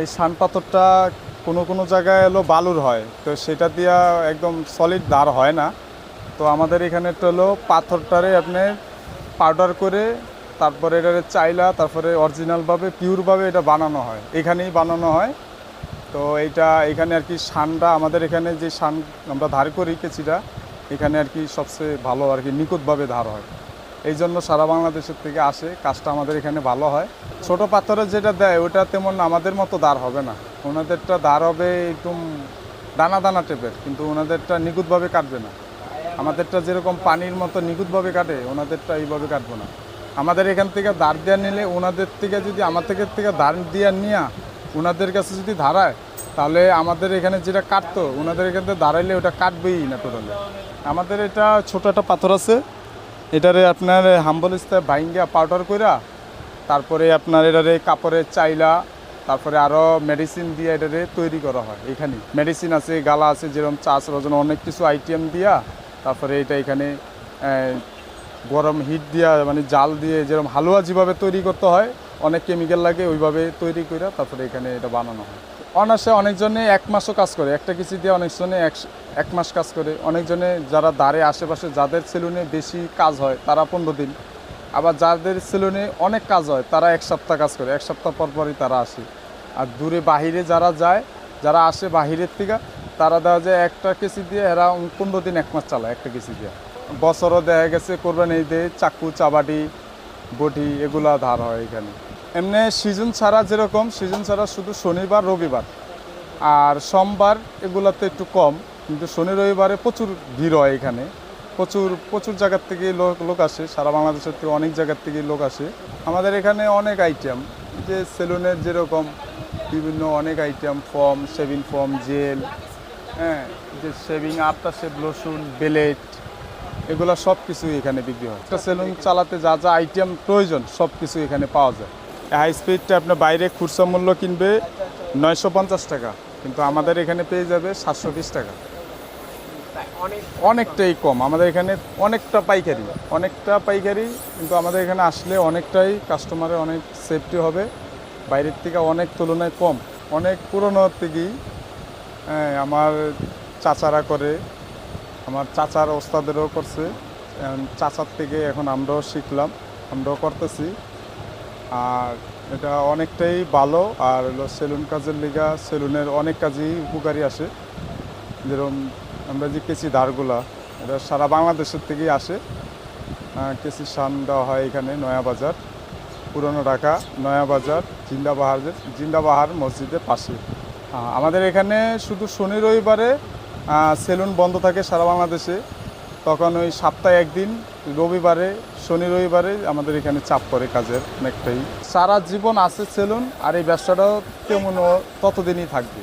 এই শান পাথরটা কোনো কোনো জায়গায় হলো বালুর হয়, তো সেটা দিয়া একদম সলিড দাঁড় হয় না। তো আমাদের এখানে তো হলো পাথরটারে আপনি পাউডার করে তারপরে এটারে চাইলা, তারপরে অরিজিনালভাবে পিওরভাবে এটা বানানো হয়। এখানেই বানানো হয়। তো এইটা এখানে আর কি শানটা, আমাদের এখানে যে শান আমরা ধার করি কেচিটা, এখানে আর কি সবচেয়ে ভালো আর কি নিখুঁতভাবে ধার হয়। এই জন্য সারা বাংলাদেশের থেকে আসে, কাজটা আমাদের এখানে ভালো হয়। ছোট পাথরের যেটা দেয়, ওটা তেমন আমাদের মতো দাঁড় হবে না। ওনাদেরটা দাঁড় হবে একদম দানা দানা টেপের কিন্তু ওনাদেরটা নিখুঁতভাবে কাটবে না। আমাদেরটা যেরকম পানির মতো নিখুঁতভাবে কাটে, ওনাদেরটা এইভাবে কাটবো না। আমাদের এখান থেকে দাঁড় দেওয়া নিলে, ওনাদের থেকে যদি, আমার থেকে থেকে দাঁড় দেওয়া নিয়ে ওনাদের কাছে যদি ধারায়, তাহলে আমাদের এখানে যেটা কাটতো, ওনাদের এখান থেকে দাঁড়াইলে ওটা কাটবেই না টোটালি। আমাদের এটা ছোট একটা পাথর আছে এটারে আপনার হাম্বল ইস্তা বাইঙ্গা পাউডার কইরা, তারপরে আপনার এটারে কাপড়ের চাইলা, তারপরে আরও মেডিসিন দিয়ে এটারে তৈরি করা হয় এখানে। মেডিসিন আছে, গালা আছে, যেরকম চাষ, রজন, অনেক কিছু আইটেম দিয়া, তারপরে এটা এখানে গরম হিট দিয়া মানে জাল দিয়ে যেরকম হালুয়া যেভাবে তৈরি করতে হয়, অনেক কেমিক্যাল লাগে, ওইভাবে তৈরি করে তারপরে এখানে এটা বানানো হয়। অনার্সে অনেকজনে এক মাসও কাজ করে। একটা কিছু দিয়ে অনেকজনে এক এক মাস কাজ করে। অনেকজনে যারা দাঁড়ে আশেপাশে, যাদের সেলুনে বেশি কাজ হয়, তারা পনেরো দিন। আবার যাদের সেলুনে অনেক কাজ হয়, তারা এক সপ্তাহ কাজ করে। এক সপ্তাহ পর পরই তারা আসে। আর দূরে বাহিরে যারা যায়, যারা আসে বাহিরের থেকে, তারা দেওয়া যায় একটা কেসি দিয়ে এরা পনেরো দিন এক মাস চালায় একটা কেসি দিয়ে। বছরও দেখা গেছে কোরবানি ঈদে চাকু চাবাটি বটি এগুলা ধার হয় এখানে। এমনি সিজন ছাড়া যেরকম সিজন ছাড়া শুধু শনিবার, রবিবার। আর সোমবার এগুলাতে একটু কম, কিন্তু শনি, রবিবারে প্রচুর ভিড় হয় এখানে। প্রচুর প্রচুর জায়গার থেকে লোক লোক আসে, সারা বাংলাদেশের থেকে অনেক জায়গার থেকে লোক আসে। আমাদের এখানে অনেক আইটেম যে সেলুনের যেরকম বিভিন্ন অনেক item foam shaving foam gel হ্যাঁ যে shaving after shave lotion blade এগুলো সব কিছুই এখানে বিক্রি হয়। একটা সেলুন চালাতে যা যা আইটেম প্রয়োজন সব কিছু এখানে পাওয়া যায়। হাই স্পিডটা আপনার বাইরে খুচরা মূল্য কিনবে নয়শো পঞ্চাশ টাকা কিন্তু আমাদের এখানে পেয়ে যাবে সাতশো বিশ টাকা। অনেকটাই কম আমাদের এখানে অনেকটা পাইকারি অনেকটা পাইকারি কিন্তু আমাদের এখানে আসলে অনেকটাই কাস্টমারের অনেক সেফটি হবে। বাইরের থেকে অনেক তুলনায় কম অনেক পুরনো থেকেই হ্যাঁ, আমার চাচারা করে আমার চাচার ওস্তাদেরও করছে। চাচার থেকে এখন আমরাও শিখলাম আমরাও করতেছি। আর এটা অনেকটাই ভালো। আর হলো সেলুন কাজের লিগা সেলুনের অনেক কাজই উপকারী আসে। যেরকম আমরা যে কেসি ধারগুলা, এটা সারা বাংলাদেশের থেকেই আসে। কেসি শান দেওয়া হয় এখানে নয়াবাজার পুরনো ঢাকা নয়াবাজার জিন্দাবাহার জিন্দাবাহার মসজিদের পাশে। আমাদের এখানে শুধু শনি রবিবারে সেলুন বন্ধ থাকে সারা বাংলাদেশে। তখন ওই সপ্তাহে একদিন, রবিবারে, শনি রবিবারে আমাদের এখানে চাপ পড়ে কাজের অনেকটাই সারা জীবন আছে সেলুন, আর এই ব্যবসাটাও তেমন ততদিনই থাকবে।